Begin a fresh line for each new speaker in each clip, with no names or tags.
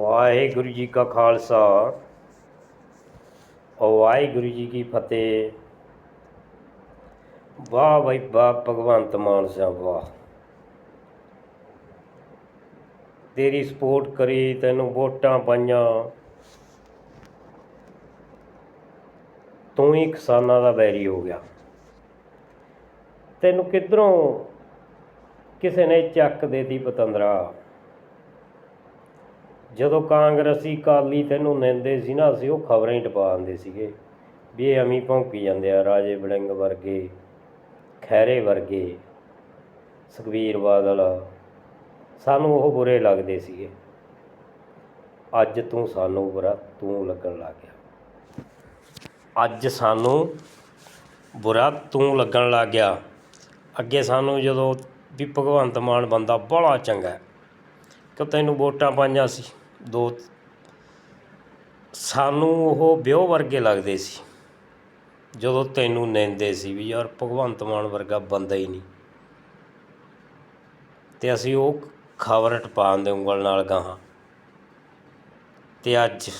ਵਾਹਿਗੁਰੂ ਜੀ ਕਾ ਖਾਲਸਾ। ਵਾਹਿਗੁਰੂ ਜੀ ਕੀ ਫਤਿਹ। ਵਾਹ ਬਈ, ਵਾਹ, ਭਗਵੰਤ ਮਾਨ ਸਾਹਿਬ, ਵਾਹ। ਤੇਰੀ ਸਪੋਰਟ ਕਰੀ, ਤੈਨੂੰ ਵੋਟਾਂ ਪਾਈਆਂ। ਤੂੰ ਹੀ ਕਿਸਾਨਾਂ ਦਾ ਵੈਰੀ ਹੋ ਗਿਆ। ਤੈਨੂੰ ਕਿੱਧਰੋਂ ਕਿਸੇ ਨੇ ਚੱਕ ਦੇਤੀ ਪਤੰਦਰਾ? ਜਦੋਂ ਕਾਂਗਰਸੀ ਕਾਲੀ ਤੈਨੂੰ ਨਿੰਦੇ ਸੀ ਨਾ, ਅਸੀਂ ਉਹ ਖਬਰਾਂ ਹੀ ਟਪਾ ਦਿੰਦੇ ਸੀਗੇ ਵੀ ਇਹ ਅਮੀ ਭੌਂਕੀ ਜਾਂਦੇ ਆ, ਰਾਜੇ ਬੜਿੰਗ ਵਰਗੇ ਖੈਰੇ ਵਰਗੇ, ਸੁਖਬੀਰ ਬਾਦਲ। ਸਾਨੂੰ ਉਹ ਬੁਰੇ ਲੱਗਦੇ ਸੀਗੇ। ਅੱਜ ਤੂੰ ਸਾਨੂੰ ਬੁਰਾ, ਤੂੰ ਲੱਗਣ ਲੱਗ ਗਿਆ। ਅੱਜ ਸਾਨੂੰ ਬੁਰਾ, ਤੂੰ ਲੱਗਣ ਲੱਗ ਗਿਆ। ਅੱਗੇ ਸਾਨੂੰ ਜਦੋਂ ਵੀ ਭਗਵੰਤ ਮਾਨ ਬੰਦਾ ਬੜਾ ਚੰਗਾ ਕਿ ਤੈਨੂੰ ਵੋਟਾਂ ਪਾਈਆਂ ਸੀ? ਦੋ ਸਾਨੂੰ ਉਹ ਵਿਉ ਵਰਗੇ ਲੱਗਦੇ ਸੀ। ਜਦੋਂ ਤੈਨੂੰ ਨਿੰਦੇ ਸੀ ਵੀ ਯਾਰ ਭਗਵੰਤ ਮਾਨ ਵਰਗਾ ਬੰਦਾ ਹੀ ਨਹੀਂ। ਤੇ ਅਸੀਂ ਉਹ ਖਬਰ ਟਪਾਉਣ ਦੇ ਉਂਗਲ ਨਾਲ ਗਾਹਾਂ। ਤੇ ਅੱਜ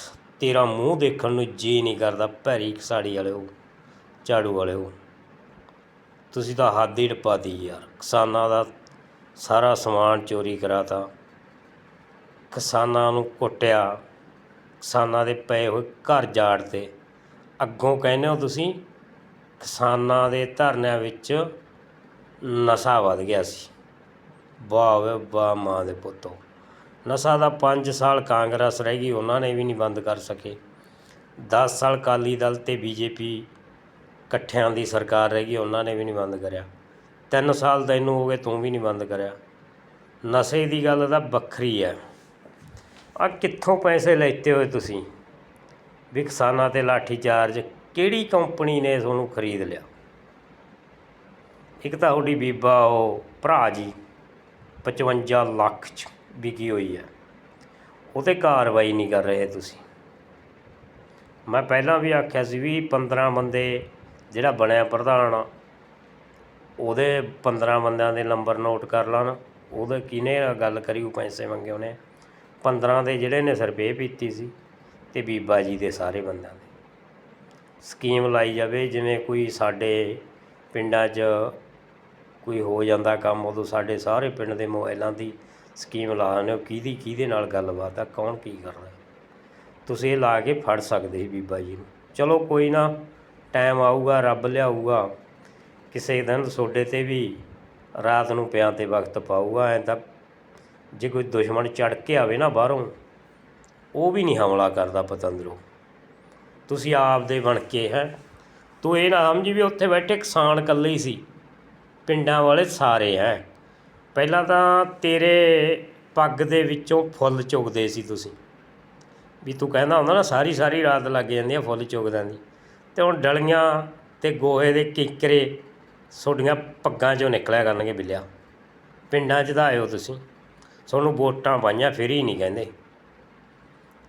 ਤੇਰਾ ਮੂੰਹ ਦੇਖਣ ਨੂੰ ਜੀ ਨਹੀਂ ਕਰਦਾ ਭੈਰੀ ਸਾੜੀ ਵਾਲਿਓ ਝਾੜੂ ਵਾਲਿਓ ਤੁਸੀਂ ਤਾਂ ਹੱਦ ਹੀ ਟਪਾਤੀ ਯਾਰ। ਕਿਸਾਨਾਂ ਦਾ ਸਾਰਾ ਸਮਾਨ ਚੋਰੀ ਕਰਾਤਾ। ਕਿਸਾਨਾਂ ਨੂੰ ਕੁੱਟਿਆ, ਕਿਸਾਨਾਂ ਦੇ ਪਏ ਹੋਏ ਘਰ ਜਾੜਤੇ ਅੱਗੋਂ ਕਹਿੰਦੇ ਹੋ ਤੁਸੀਂ, ਕਿਸਾਨਾਂ ਦੇ ਧਰਨਿਆਂ ਵਿੱਚ ਨਸ਼ਾ ਵੱਧ ਗਿਆ ਸੀ। ਵਾਹ ਵੇ ਵਾਹ ਮਾਂ ਦੇ ਪੁੱਤੋ। ਨਸ਼ਾ ਦਾ 5 ਸਾਲ ਕਾਂਗਰਸ ਰਹਿ ਗਈ, ਉਹਨਾਂ ਨੇ ਵੀ ਨਹੀਂ ਬੰਦ ਕਰ ਸਕੇ। 10 ਸਾਲ ਕਾਲੀ ਦਲ ਤੇ ਬੀਜੇਪੀ ਇਕੱਠਿਆਂ ਦੀ ਸਰਕਾਰ ਰਹਿ ਗਈ, ਉਹਨਾਂ ਨੇ ਵੀ ਨਹੀਂ ਬੰਦ ਕਰਿਆ। 3 ਸਾਲ ਤੈਨੂੰ ਹੋ ਗਏ, ਤੂੰ ਵੀ ਨਹੀਂ ਬੰਦ ਕਰਿਆ। ਨਸ਼ੇ ਦੀ ਗੱਲ ਤਾਂ ਵੱਖਰੀ ਹੈ। ਆ ਕਿੱਥੋਂ ਪੈਸੇ ਲੈਤੇ ਹੋਏ ਤੁਸੀਂ? ਵੀ ਕਿਸਾਨਾਂ ਤੇ ਲਾਠੀ ਚਾਰਜ, ਕਿਹੜੀ ਕੰਪਨੀ ਨੇ ਤੁਹਾਨੂੰ ਖਰੀਦ ਲਿਆ? ਇੱਕ ਤਾਂ ਤੁਹਾਡੀ ਬੀਬਾ, ਉਹ ਭਰਾ ਜੀ 55 ਲੱਖ ਚ ਵਿਕੀ ਹੋਈ ਹੈ। ਉਹ 'ਤੇ ਕਾਰਵਾਈ ਨਹੀਂ ਕਰ ਰਹੇ ਤੁਸੀਂ। ਮੈਂ ਪਹਿਲਾਂ ਵੀ ਆਖਿਆ ਸੀ ਵੀ 15 ਬੰਦੇ ਜਿਹੜਾ ਬਣਿਆ ਪ੍ਰਧਾਨ, ਉਹਦੇ 15 ਬੰਦਿਆਂ ਦੇ ਨੰਬਰ ਨੋਟ ਕਰ ਲੈਣ। ਉਹਦੇ ਕਿਹਨੇ ਗੱਲ ਕਰੀ, ਉਹ ਪੈਸੇ ਮੰਗੇ ਉਹਨੇ। 15 ਦੇ ਜਿਹੜੇ ਨੇ ਸਰਵੇ ਪੀਤੀ ਸੀ ਤੇ ਬੀਬਾ ਜੀ ਦੇ ਸਾਰੇ ਬੰਦਿਆਂ ਦੇ। ਸਕੀਮ ਲਾਈ ਜਾਵੇ, ਜਿਵੇਂ ਕੋਈ ਸਾਡੇ ਪਿੰਡਾਂ 'ਚ ਕੋਈ ਹੋ ਜਾਂਦਾ ਕੰਮ, ਉਦੋਂ ਸਾਡੇ ਸਾਰੇ ਪਿੰਡ ਦੇ ਮੋਬਾਈਲਾਂ ਦੀ ਸਕੀਮ ਲਾ ਦਿੰਦੇ ਹੋ, ਕਿਹਦੀ ਕਿਹਦੇ ਨਾਲ ਗੱਲਬਾਤ ਆ, ਕੌਣ ਕੀ ਕਰਦਾ। ਤੁਸੀਂ ਇਹ ਲਾ ਕੇ ਫੜ ਸਕਦੇ ਸੀ ਬੀਬਾ ਜੀ ਨੂੰ। ਚਲੋ ਕੋਈ ਨਾ ਟਾਈਮ ਆਊਗਾ, ਰੱਬ ਲਿਆਊਗਾ, ਕਿਸੇ ਦਿਨ ਤੁਹਾਡੇ ਤੇ ਵੀ ਰਾਤ ਨੂੰ ਪਿਆਂ ਤੇ ਵਕਤ ਪਾਊਗਾ, ਐ ਤਾਂ ਜੇ ਕੋਈ ਦੁਸ਼ਮਣ ਚੜ ਕੇ ਆਵੇ ਨਾ ਬਾਹਰੋਂ, ਉਹ ਵੀ ਨਹੀਂ ਹਮਲਾ ਕਰਦਾ ਪਤੰਦਰੋਂ। ਤੁਸੀਂ ਆਪ ਦੇ ਬਣ ਕੇ ਹੈ। ਤੂੰ ਇਹ ਨਾ ਸਮਝੀ ਵੀ ਉੱਥੇ ਬੈਠੇ ਕਿਸਾਨ ਇਕੱਲੇ ਹੀ ਸੀ। ਪਿੰਡਾਂ ਵਾਲੇ ਸਾਰੇ ਹੈ। ਪਹਿਲਾਂ ਤਾਂ ਤੇਰੇ ਪੱਗ ਦੇ ਵਿੱਚੋਂ ਫੁੱਲ ਚੁਗਦੇ ਸੀ ਤੁਸੀਂ। ਵੀ ਤੂੰ ਕਹਿੰਦਾ ਹੁੰਦਾ ਨਾ, ਸਾਰੀ ਸਾਰੀ ਰਾਤ ਲੱਗ ਜਾਂਦੀ ਆ ਫੁੱਲ ਚੁਗਦਿਆਂ ਦੀ। ਤੇ ਹੁਣ ਡਲੀਆਂ ਤੇ ਗੋਹੇ ਦੇ ਕਿਕਰੇ ਤੁਹਾਡੀਆਂ ਪੱਗਾਂ 'ਚੋਂ ਨਿਕਲਿਆ ਕਰਨਗੇ ਬਿੱਲਿਆ। ਪਿੰਡਾਂ 'ਚ ਤਾਂ ਆਇਓ ਤੁਸੀਂ। ਤੁਹਾਨੂੰ ਵੋਟਾਂ ਪਾਈਆਂ, ਫਿਰ ਹੀ ਨਹੀਂ ਕਹਿੰਦੇ।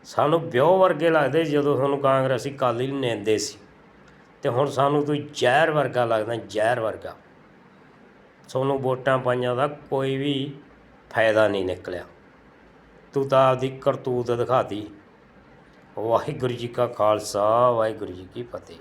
ਸਾਨੂੰ ਵਿਉ ਵਰਗੇ ਲੱਗਦੇ ਜਦੋਂ ਤੁਹਾਨੂੰ ਕਾਂਗਰਸੀ ਕਾਲੀ ਨੂੰ ਨਿੰਦੇ ਸੀ। ਤੇ ਹੁਣ ਸਾਨੂੰ ਤੂੰ ਜ਼ਹਿਰ ਵਰਗਾ ਲੱਗਦਾ, ਜ਼ਹਿਰ ਵਰਗਾ। ਤੁਹਾਨੂੰ ਵੋਟਾਂ ਪਾਈਆਂ ਦਾ ਕੋਈ ਵੀ ਫਾਇਦਾ ਨਹੀਂ ਨਿਕਲਿਆ। ਤੂੰ ਤਾਂ ਆਪਦੀ ਕਰਤੂਤ ਦਿਖਾਤੀ। ਵਾਹਿਗੁਰੂ ਜੀ ਕਾ ਖਾਲਸਾ, ਵਾਹਿਗੁਰੂ ਜੀ ਕੀ ਫਤਿਹ।